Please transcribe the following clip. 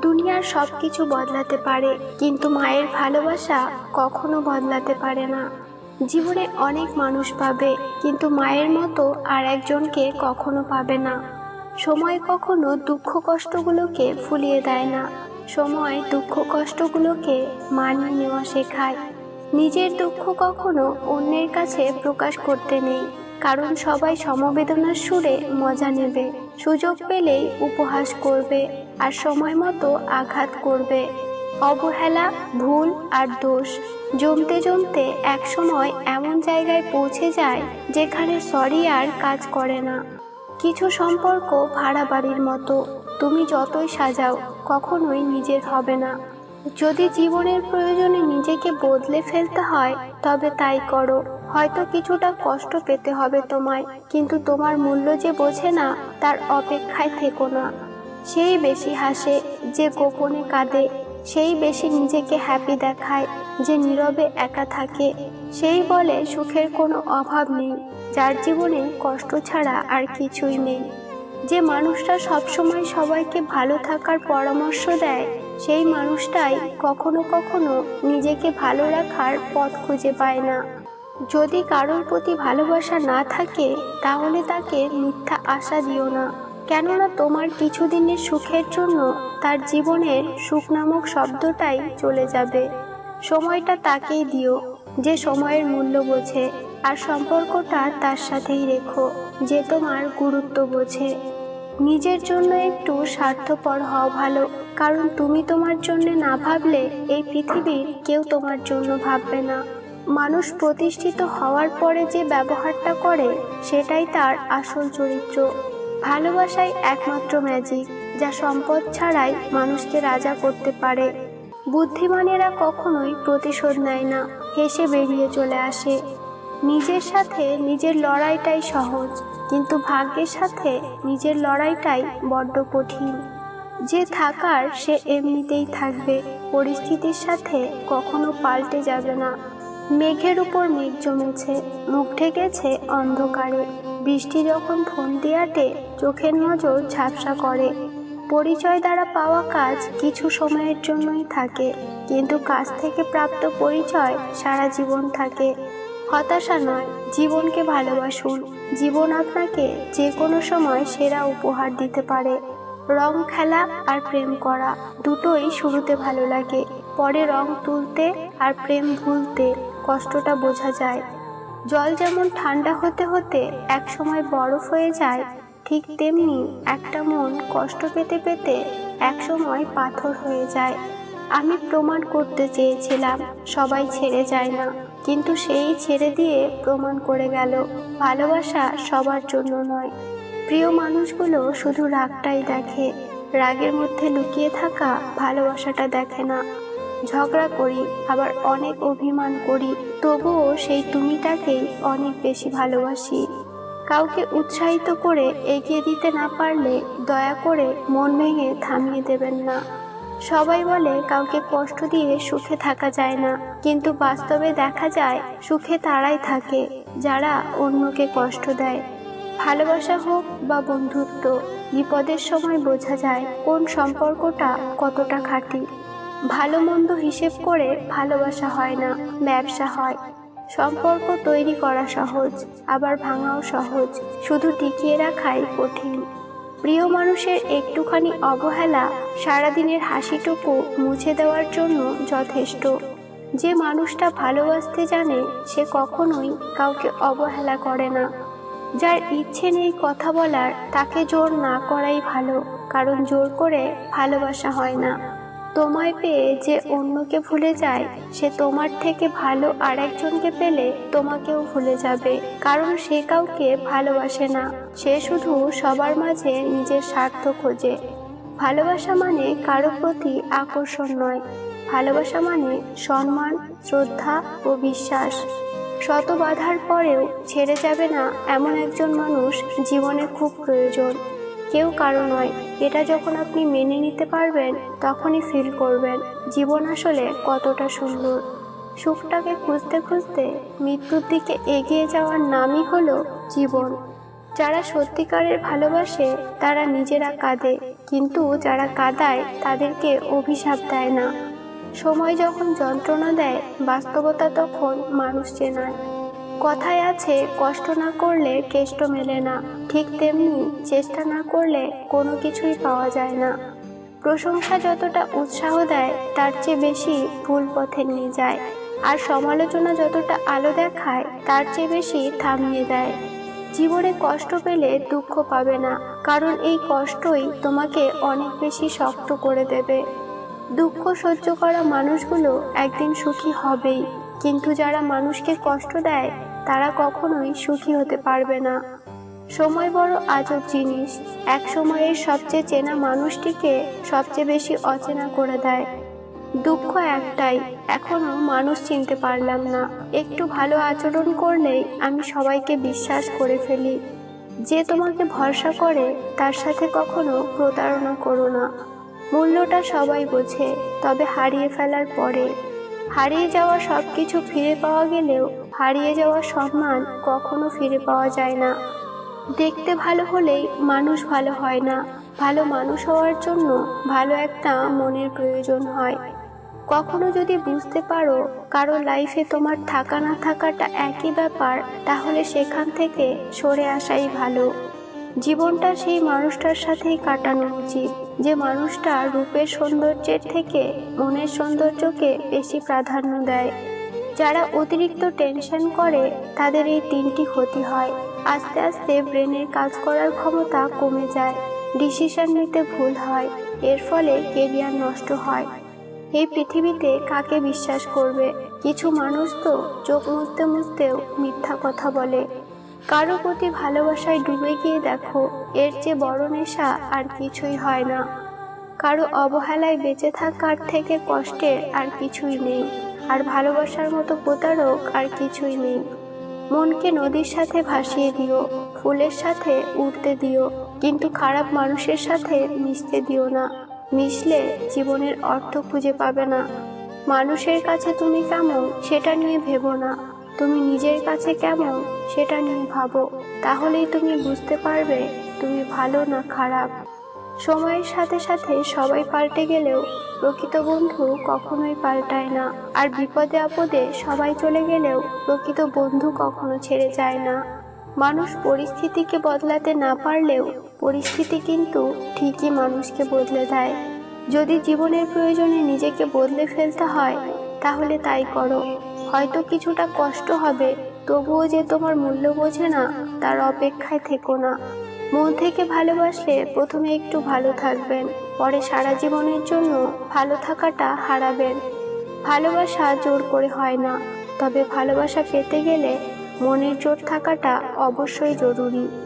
দুনিয়ার সব কিছু বদলাতে পারে, কিন্তু মায়ের ভালোবাসা কখনো বদলাতে পারে না। জীবনে অনেক মানুষ পাবে, কিন্তু মায়ের মতো আর একজনকে কখনো পাবে না। সময় কখনো দুঃখ কষ্টগুলোকে ফুলিয়ে দেয় না। সময় দুঃখ কষ্টগুলোকে মানিয়ে নেওয়া শেখায়। নিজের দুঃখ কখনো অন্যের কাছে প্রকাশ করতে নেই, কারণ সবাই সমবেদনার সুরে মজা নেবে, সুযোগ পেলেই উপহাস করবে। আর সময় মতো আঘাত করবে। অবহেলা, ভুল আর দোষ জমতে জমতে একসময় এমন জায়গায় পৌঁছে যায় যেখানে সরি আর কাজ করে না। কিছু সম্পর্ক ভাড়া বাড়ির মতো। তুমি যতই সাজাও, কখনোই নিজের হবে না। যদি জীবনের প্রয়োজনে নিজেকে বদলে ফেলতে হয়, তবে তাই করো। হয়তো কিছুটা কষ্ট পেতে হবে তোমায়, কিন্তু তোমার মূল্য যে বোঝে না, তার অপেক্ষায় থেকো না। সেই বেশি হাসে যে গোপনে কাঁদে, সেই বেশি নিজেকে হ্যাপি দেখায় যে নীরবে একা থাকে। সেই বলে সুখের কোনো অভাব নেই, যার জীবনে কষ্ট ছাড়া আর কিছুই নেই। যে মানুষটা সবসময় সবাইকে ভালো থাকার পরামর্শ দেয়, সেই মানুষটাই কখনো কখনো নিজেকে ভালো রাখার পথ খুঁজে পায় না। যদি কারোর প্রতি ভালোবাসা না থাকে, তাহলে তাকে মিথ্যা আশা দিও না। কেননা তোমার কিছুদিনের সুখের জন্য তার জীবনের সুখ নামক শব্দটাই চলে যাবে। সময়টা তাকেই দিও, যে সময়ের মূল্য বোঝে, আর সম্পর্কটা তার সাথেই রেখো, যে তোমার গুরুত্ব বোঝে। নিজের জন্য একটু স্বার্থপর হওয়া ভালো, কারণ তুমি তোমার জন্য না ভাবলে এই পৃথিবীর কেউ তোমার জন্য ভাববে না। মানুষ প্রতিষ্ঠিত হওয়ার পরে যে ব্যবহারটা করে, সেটাই তার আসল চরিত্র। ভালোবাসাই একমাত্র ম্যাজিক যা সম্পদ ছাড়াই মানুষকে রাজা করতে পারে। বুদ্ধিমানেরা কখনোই প্রতিশোধ নেয় না, হেসে বেরিয়ে চলে আসে। নিজের সাথে নিজের লড়াইটাই সহজ, কিন্তু ভাগ্যের সাথে নিজের লড়াইটাই বড্ড কঠিন। যে থাকার সে এমনিতেই থাকবে, পরিস্থিতির সাথে কখনো পাল্টে যাবে না। মেঘের উপর মেঘ জমেছে, মুখ ঢেকেছে অন্ধকারে। বৃষ্টি যখন ফোন দিয়াটে চোখের নজর ঝাপসা করে, পরিচয় দ্বারা পাওয়া কাজ কিছু সময়ের জন্যই থাকে, কিন্তু কাজ থেকে প্রাপ্ত পরিচয় সারা জীবন থাকে। হতাশা নয়, জীবনকে ভালোবাসুন। জীবন আপনাকে যে কোনো সময় সেরা উপহার দিতে পারে। রং, খেলা আর প্রেম করা দুটোই শুরুতে ভালো লাগে, পরে রং তুলতে আর প্রেম ভুলতে। কষ্টটা বোঝা যায়। জল যেমন ঠান্ডা হতে হতে এক সময় বরফ হয়ে যায়, ঠিক তেমনি একটা মন কষ্ট পেতে পেতে এক সময় পাথর হয়ে যায়। আমি প্রমাণ করতে চেয়েছিলাম, সবাই ছেড়ে যায় না, কিন্তু সেই ছেড়ে দিয়ে প্রমাণ করে গেল, ভালোবাসা সবার জন্য নয়। প্রিয় মানুষগুলো শুধু রাগটাই দেখে, রাগের মধ্যে লুকিয়ে থাকা ভালোবাসাটা দেখে না। ঝগড়া করি, আবার অনেক অভিমান করি, তবুও সেই তুমিটাকেই অনেক বেশি ভালোবাসি। কাউকে উৎসাহিত করে এগিয়ে দিতে না পারলে দয়া করে মন ভেঙে থামিয়ে দেবেন না। সবাই বলে কাউকে কষ্ট দিয়ে সুখে থাকা যায় না, কিন্তু বাস্তবে দেখা যায় সুখে তারাই থাকে, যারা অন্যকে কষ্ট দেয়। ভালোবাসা হোক বা বন্ধুত্ব, বিপদের সময় বোঝা যায় কোন সম্পর্কটা কতটা খাঁটি। ভালো মন্দ হিসেব করে ভালোবাসা হয় না, ব্যবসা হয়। সম্পর্ক তৈরি করা সহজ, আবার ভাঙাও সহজ, শুধু টিকিয়ে রাখাই কঠিন। প্রিয় মানুষের একটুখানি অবহেলা সারাদিনের হাসিটুকু মুছে দেওয়ার জন্য যথেষ্ট। যে মানুষটা ভালোবাসতে জানে, সে কখনোই কাউকে অবহেলা করে না। যার ইচ্ছে নেই কথা বলার, তাকে জোর না করাই ভালো, কারণ জোর করে ভালোবাসা হয় না। তোমায় পেয়ে যে অন্যকে ভুলে যায়, সে তোমার থেকে ভালো আর একজনকে পেলে তোমাকেও ভুলে যাবে। কারণ সে কাউকে ভালোবাসে না। সে শুধু সবার মাঝে নিজের স্বার্থ খোঁজে। ভালোবাসা মানে কারও প্রতি আকর্ষণ নয়। ভালোবাসা মানে সম্মান, শ্রদ্ধা ও বিশ্বাস। শত বাধার পরেও ছেড়ে যাবে না এমন একজন মানুষ জীবনে খুব প্রয়োজন। কেউ কারও নয়। এটা যখন আপনি মেনে নিতে পারবেন, তখনই ফিল করবেন জীবন আসলে কতটা সুন্দর। সুখটাকে খুঁজতে খুঁজতে মৃত্যুর দিকে এগিয়ে যাওয়ার নামই হলো জীবন। যারা সত্যিকারের ভালোবাসে, তারা নিজেরা কাঁদে, কিন্তু যারা কাঁদায়, তাদেরকে অভিশাপ দেয় না। সময় যখন যন্ত্রণা দেয়, বাস্তবতা তখন মানুষ চেনায়। কথায় আছে, কষ্ট না করলে কেষ্ট মেলে না। ঠিক তেমনি চেষ্টা না করলে কোনো কিছুই পাওয়া যায় না। প্রশংসা যতটা উৎসাহ দেয়, তার চেয়ে বেশি ভুল পথে নিয়ে যায়। আর সমালোচনা যতটা আলো দেখায়, তার চেয়ে বেশি থামিয়ে দেয়। জীবনে কষ্ট পেলে দুঃখ পাবে না, কারণ এই কষ্টই তোমাকে অনেক বেশি শক্ত করে দেবে। দুঃখ সহ্য করা মানুষগুলো একদিন সুখী হবেই, কিন্তু যারা মানুষকে কষ্ট দেয় তারা কখনোই সুখী হতে পারবে না। সময় বড় আজব জিনিস। এক সময়ের সবচেয়ে চেনা মানুষটিকে সবচেয়ে বেশি অচেনা করে দেয়। দুঃখ একটাই, এখনও মানুষ চিনতে পারলাম না। একটু ভালো আচরণ করলেই আমি সবাইকে বিশ্বাস করে ফেলি। যে তোমাকে ভরসা করে, তার সাথে কখনো প্রতারণা করো না। মূল্যটা সবাই বোঝে, তবে হারিয়ে ফেলার পরে। হারিয়ে যাওয়া সব কিছু ফিরে পাওয়া গেলেও হারিয়ে যাওয়া সম্মান কখনো ফিরে পাওয়া যায় না। দেখতে ভালো হলেই মানুষ ভালো হয় না। ভালো মানুষ হওয়ার জন্য ভালো একটা মনের প্রয়োজন হয়। কখনো যদি বুঝতে পারো কারও লাইফে তোমার থাকা না থাকাটা একই ব্যাপার, তাহলে সেখান থেকে সরে আসাই ভালো। জীবনটা সেই মানুষটার সাথেই কাটানো উচিত। যে মানুষটা রূপের সৌন্দর্যের থেকে মনের সৌন্দর্যকে বেশি প্রাধান্য দেয়। যারা অতিরিক্ত টেনশন করে, তাদের এই তিনটি ক্ষতি হয়। আস্তে আস্তে ব্রেনের কাজ করার ক্ষমতা কমে যায়, ডিসিশন নিতে ভুল হয়, এর ফলে কেরিয়ার নষ্ট হয়। এই পৃথিবীতে কাকে বিশ্বাস করবে? কিছু মানুষ তো চোখ মুছতে মুছতেও মিথ্যা কথা বলে। কারও প্রতি ভালোবাসায় ডুবে গিয়ে দেখো, এর চেয়ে বড় নেশা আর কিছুই হয় না। কারও অবহেলায় বেঁচে থাকার থেকে কষ্টের আর কিছুই নেই, আর ভালোবাসার মতো প্রতারক আর কিছুই নেই। মনকে নদীর সাথে ভাসিয়ে দিও, ফুলের সাথে উড়তে দিও, কিন্তু খারাপ মানুষের সাথে মিশতে দিও না। মিশলে জীবনের অর্থ খুঁজে পাবে না। মানুষের কাছে তুমি কেমন, সেটা নিয়ে ভেবো না। তুমি নিজের কাছে কেমন সেটা নিয়ে ভাবো। তাহলেই তুমি বুঝতে পারবে তুমি ভালো না খারাপ। সময়ের সাথে সাথে সবাই পাল্টে গেলেও প্রকৃত বন্ধু কখনোই পাল্টায় না। আর বিপদে আপদে সবাই চলে গেলেও প্রকৃত বন্ধু কখনো ছেড়ে যায় না। মানুষ পরিস্থিতিকে বদলাতে না পারলেও পরিস্থিতি কিন্তু ঠিকই মানুষকে বদলে দেয়। যদি জীবনের প্রয়োজনে নিজেকে বদলে ফেলতে হয়, তাহলে তাই করো। হয়তো কিছুটা কষ্ট হবে, তবুও যে তোমার মূল্য বোঝে না, তার অপেক্ষায় থেকো না। মন থেকে ভালোবাসলে প্রথমে একটু ভালো থাকবেন, পরে সারা জীবনের জন্য ভালো থাকাটা হারাবেন। ভালোবাসা জোর করে হয় না, তবে ভালোবাসা পেতে গেলে মনের জোর থাকাটা অবশ্যই জরুরি।